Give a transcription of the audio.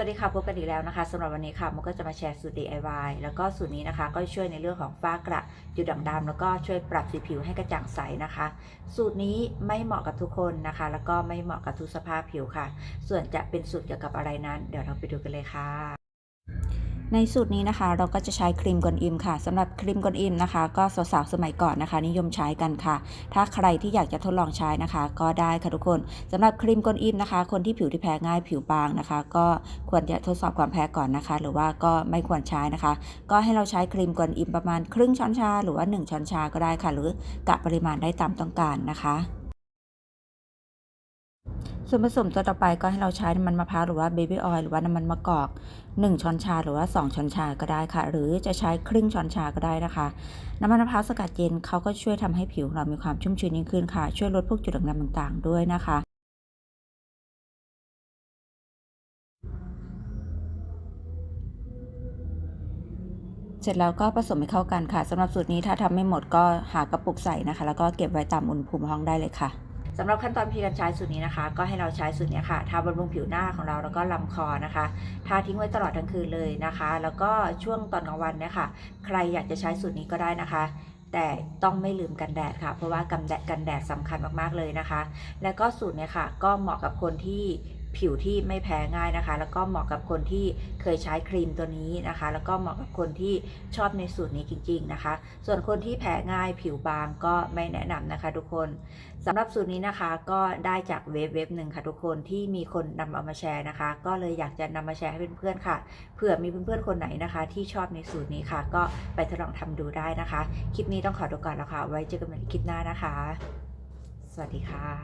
วัสดีค่ะพบกันอีกแล้วนะคะสำหรับวันนี้ค่ะมันก็จะมาแชร์สูตร DIY แล้วก็สูตรนี้นะคะ ก็ช่วยในเรื่องของฝ้ากระจุดด่างดำแล้วก็ช่วยปรับสีผิวให้กระจ่างใสนะคะ สูตรนี้ไม่เหมาะกับทุกคนนะคะ แล้วก็ไม่เหมาะกับทุกสภาพผิวค่ะ ส่วนจะเป็นสูตรเกี่ยวกับอะไรนั้น เดี๋ยวเราไปดูกันเลยค่ะ ในสูตรนี้นะคะ เราก็จะใช้ครีมกอนอิมค่ะสำหรับครีมกอนอิมนะคะ ก็สาวๆสมัยก่อนนะคะ นิยมใช้กันค่ะ ถ้าใครที่อยากจะทดลองใช้นะคะ ก็ได้ค่ะทุกคนสำหรับครีมกอนอิมนะคะ คนที่ผิวที่แพ้ง่ายผิวบางนะคะ ก็ควรจะทดสอบความแพ้ก่อนนะคะ หรือว่าก็ไม่ควรใช้นะคะ ก็ให้เราใช้ครีมกอนอิมประมาณครึ่งช้อนชา หรือว่า 1 ช้อนชาก็ได้ค่ะ หรือกะปริมาณได้ตามต้องการนะคะ ส่วนผสมตัวต่อไปก็ให้เราใช้น้ำมันมะพร้าวหรือว่าเบบี้ออยล์หรือว่าน้ำมันมะกอก 1 ช้อนชาหรือว่า 2 ช้อนชาก็ได้ค่ะ หรือจะใช้ครึ่งช้อนชาก็ได้นะคะ น้ำมันมะพร้าวสกัดเย็นเขาก็ช่วยทำให้ผิวเรามีความชุ่มชื้นยิ่งขึ้นค่ะ ช่วยลดพวกจุดด่างดำต่าง ๆ ด้วยนะคะเสร็จแล้วก็ผสมให้เข้ากันค่ะสำหรับสูตรนี้ถ้าทำไม่หมดก็หากระปุกใส่นะคะ แล้วก็เก็บไว้ตามอุณหภูมิห้องได้เลยค่ะ สำหรับขั้นตอนพิธีการใช้สูตรนี้นะคะ ก็ให้เราใช้สูตรนี้ค่ะทาบำรุงผิวหน้าของเราแล้วก็ลำคอนะคะทาทิ้งไว้ตลอดทั้งคืนเลยนะคะ แล้วก็ช่วงตอนกลางวันเนี่ยค่ะ ใครอยากจะใช้สูตรนี้ก็ได้นะคะแต่ต้องไม่ลืมกันแดดค่ะ เพราะว่ากันแดดกันแดดสำคัญมากๆเลยนะคะ แล้วก็สูตรเนี้ยค่ะ ก็เหมาะกับคนที่ ผิวที่ไม่แพ้ง่ายนะคะ แล้วก็เหมาะกับคนที่เคยใช้ครีมตัวนี้นะคะ แล้วก็เหมาะกับคนที่ชอบในสูตรนี้จริง ๆนะคะ ส่วนคนที่แพ้ง่ายผิวบางก็ไม่แนะนำนะคะทุกคนสำหรับสูตรนี้นะคะก็ได้จากเว็บเว็บหนึ่งค่ะทุกคนที่มีคนนำเอามาแชร์นะคะ ก็เลยอยากจะนำมาแชร์ให้เพื่อนๆค่ะเผื่อมีเพื่อนๆคนไหนนะคะ ที่ชอบในสูตรนี้ค่ะ ก็ไปทดลองทำดูได้นะคะ คลิปนี้ต้องขอตัวก่อนแล้วค่ะ ไว้เจอกันใหม่ในคลิปหน้านะคะ สวัสดีค่ะ